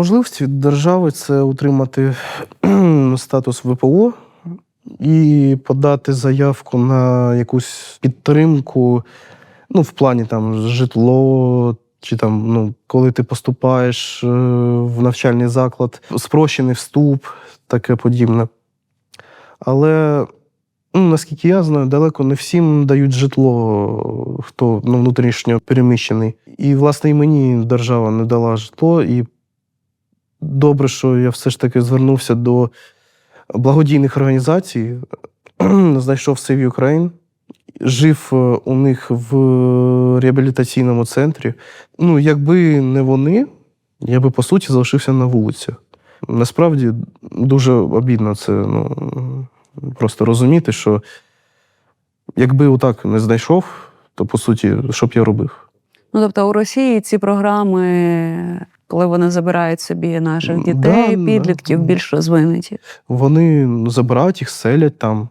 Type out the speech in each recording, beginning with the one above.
можливості від держави це утримати статус ВПО і подати заявку на якусь підтримку, ну, в плані там житло, чи там, ну, коли ти поступаєш е, в навчальний заклад, спрощений вступ, таке подібне. Але ну, наскільки я знаю, далеко не всім дають житло, хто ну, внутрішньо переміщений. І, власне, і мені держава не дала житло. І добре, що я все ж таки звернувся до благодійних організацій, знайшов Save Ukraine, жив е, у них в реабілітаційному центрі. Ну, якби не вони, я би по суті залишився на вулиці. Насправді дуже обідно це ну, просто розуміти, що якби отак не знайшов, то по суті, що б я робив? Ну тобто у Росії ці програми, коли вони забирають собі наших дітей, да. підлітків, більш розвинуті, Вони забирають їх, селять там,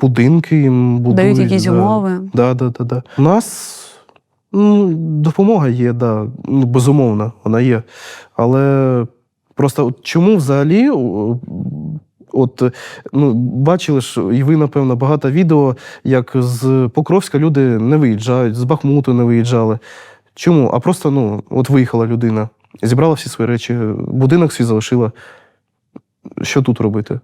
будинки їм будують. дають якісь да. умови. Да, да, да, да. У нас ну, допомога є, да. ну, безумовно, вона є. Але просто от чому взагалі, от, ну, бачили ж, і ви, напевно, багато відео, як з Покровська люди не виїжджають, з Бахмуту не виїжджали. Чому? А просто ну, от виїхала людина, зібрала всі свої речі, будинок свій залишила. Що тут робити?